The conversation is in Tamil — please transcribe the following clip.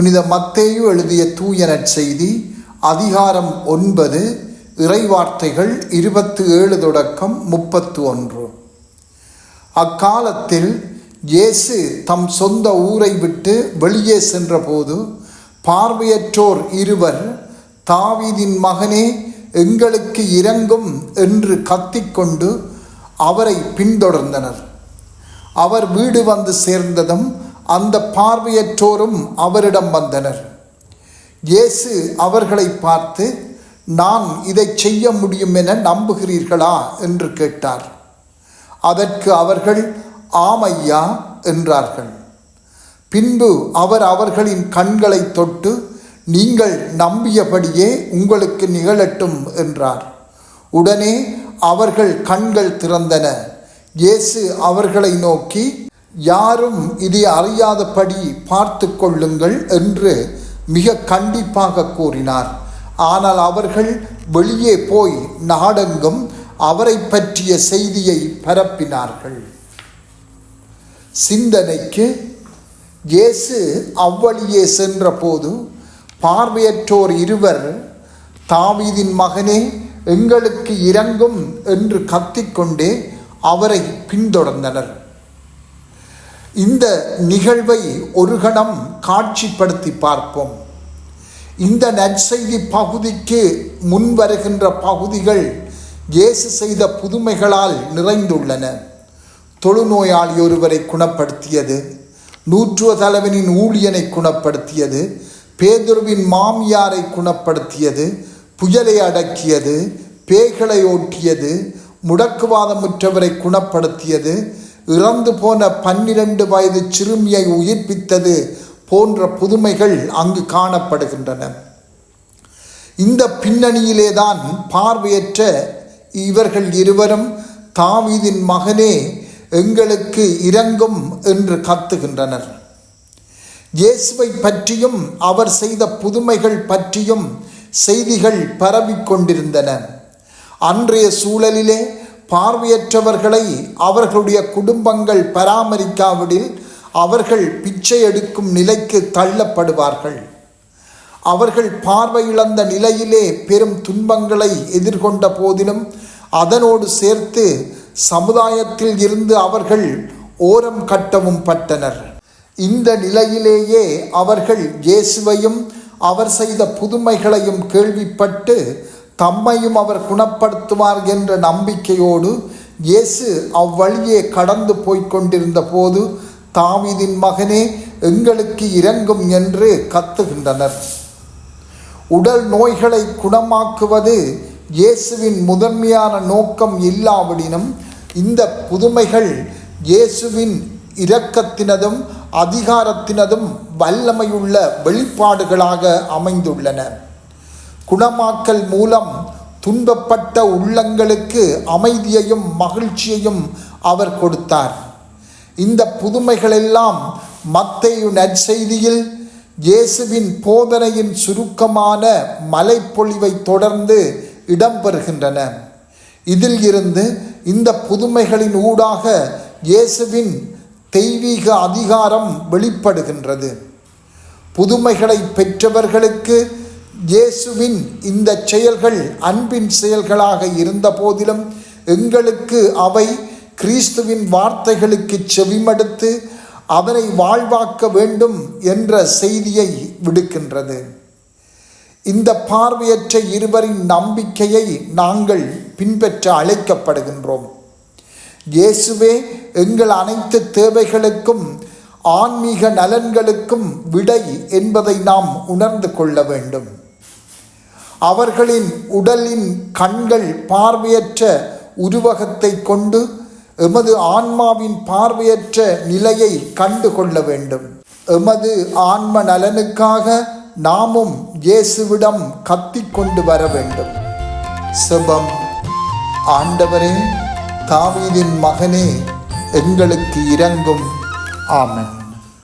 புனித மத்தேயு எழுதிய தூயனச் செய்தி அதிகாரம் ஒன்பது இறைவார்த்தைகள் இருபத்து ஏழு தொடக்கம் முப்பத்து ஒன்று அக்காலத்தில் இயேசு தம் சொந்த ஊரை விட்டு வெளியே சென்றபோது பார்வையற்றோர் இருவர் தாவீதின் மகனே எங்களுக்கு இறங்கும் என்று கத்திக்கொண்டு அவரை பின்தொடர்ந்தனர். அவர் வீடு வந்து சேர்ந்ததும் அந்த பார்வையற்றோரும் அவரிடம் வந்தனர். இயேசு அவர்களை பார்த்து நான் இதை செய்ய முடியும் என நம்புகிறீர்களா? என்று கேட்டார். அதற்கு அவர்கள் ஆமையா என்றார்கள். பின்பு அவர் அவர்களின் கண்களை தொட்டு நீங்கள் நம்பியபடியே உங்களுக்கு நிகழட்டும் என்றார். உடனே அவர்கள் கண்கள் திறந்தன. இயேசு அவர்களை நோக்கி யாரும் இதை அறியாதபடி பார்த்து கொள்ளுங்கள் என்று மிக கண்டிப்பாக கூறினார். ஆனால் அவர்கள் வெளியே போய் நாடெங்கும் அவரை பற்றிய செய்தியை பரப்பினார்கள். சிந்தனைக்கு இயேசு அவ்வழியே சென்றபோது பார்வையற்றோர் இருவர் தாவீதின் மகனே எங்களுக்கு இறங்கும் என்று கத்திக்கொண்டே அவரை பின்தொடர்ந்தனர். இந்த நிகழ்வை ஒரு கணம் காட்சிப்படுத்தி பார்ப்போம். இந்த நற்செய்தி பகுதிக்கு முன் வருகின்ற பகுதிகள் இயேசு செய்த புதுமைகளால் நிறைந்துள்ளன. தொழுநோயாளி ஒருவரை குணப்படுத்தியது நூற்றுவ தலைவனின் ஊழியனை குணப்படுத்தியது பேதுருவின் மாமியாரை குணப்படுத்தியது புயலை அடக்கியது பேய்களை ஓட்டியது முடக்குவாதமுற்றவரை குணப்படுத்தியது இறந்து போன பன்னிரண்டு வயது சிறுமியை உயிர்ப்பித்தது போன்ற புதுமைகள் அங்கு காணப்படுகின்றன. இந்த பின்னணியிலேதான் பார்வையற்ற இவர்கள் இருவரும் தாவீதின் மகனே எங்களுக்கு இறங்கும் என்று கத்துகின்றனர். இயேசுவை பற்றியும் அவர் செய்த புதுமைகள் பற்றியும் செய்திகள் பரவிக்கொண்டிருந்தன. அன்றைய சூழலிலே பார்வையற்றவர்களை அவர்களுடைய குடும்பங்கள் பராமரிக்காவிடில் அவர்கள் பிச்சை எடுக்கும் நிலைக்கு தள்ளப்படுவார்கள். அவர்கள் பார்வை இழந்த நிலையிலே பெரும் துன்பங்களை எதிர்கொண்ட போதிலும் அதனோடு சேர்த்து சமுதாயத்தில் இருந்து அவர்கள் ஓரம் கட்டவும் பட்டனர். இந்த நிலையிலேயே அவர்கள் இயேசுவையும் அவர் செய்த புதுமைகளையும் கேள்விப்பட்டு தம்மையும் அவர் குணப்படுத்துவார் என்ற நம்பிக்கையோடு இயேசு அவ்வழியே கடந்து போய்க் கொண்டிருந்த போது தாவீதின் மகனே எங்களுக்கு இறங்கும் என்று கத்துகின்றனர். உடல் நோய்களை குணமாக்குவது இயேசுவின் முதன்மையான நோக்கம் இல்லாவிடினும் இந்த புதுமைகள் இயேசுவின் இரக்கத்தினதும் அதிகாரத்தினதும் வல்லமையுள்ள வெளிப்பாடுகளாக அமைந்துள்ளன. குணமாக்கல் மூலம் துன்பப்பட்ட உள்ளங்களுக்கு அமைதியையும் மகிழ்ச்சியையும் அவர் கொடுத்தார். இந்த புதுமைகளெல்லாம் மத்தையு நற்செய்தியில் இயேசுவின் போதனையின் சுருக்கமான மலைப்பொழிவை தொடர்ந்து இடம்பெறுகின்றன. இதில் இருந்து இந்த புதுமைகளின் ஊடாக இயேசுவின் தெய்வீக அதிகாரம் வெளிப்படுகின்றது. புதுமைகளை பெற்றவர்களுக்கு இயேசுவின் இந்த செயல்கள் அன்பின் செயல்களாக இருந்த போதிலும் எங்களுக்கு அவை கிறிஸ்துவின் வார்த்தைகளுக்கு செவிமடுத்து அவனை வாழ்வாக்க வேண்டும் என்ற செய்தியை விடுக்கின்றது. இந்த பார்வையற்ற இருவரின் நம்பிக்கையை நாங்கள் பின்பற்ற அழைக்கப்படுகின்றோம். இயேசுவே எங்கள் அனைத்து தேவைகளுக்கும் ஆன்மீக நலன்களுக்கும் விடை என்பதை நாம் உணர்ந்து கொள்ள வேண்டும். அவர்களின் உடலின் கண்கள் பார்வையற்ற உருவகத்தை கொண்டு எமது ஆன்மாவின் பார்வையற்ற நிலையை கண்டு கொள்ள வேண்டும். எமது ஆன்ம நலனுக்காக நாமும் இயேசுவிடம் கத்திக்கொண்டு வர வேண்டும். செபம். ஆண்டவரே தாவீதின் மகனே எங்களுக்கு இறங்கும் ஆமன்.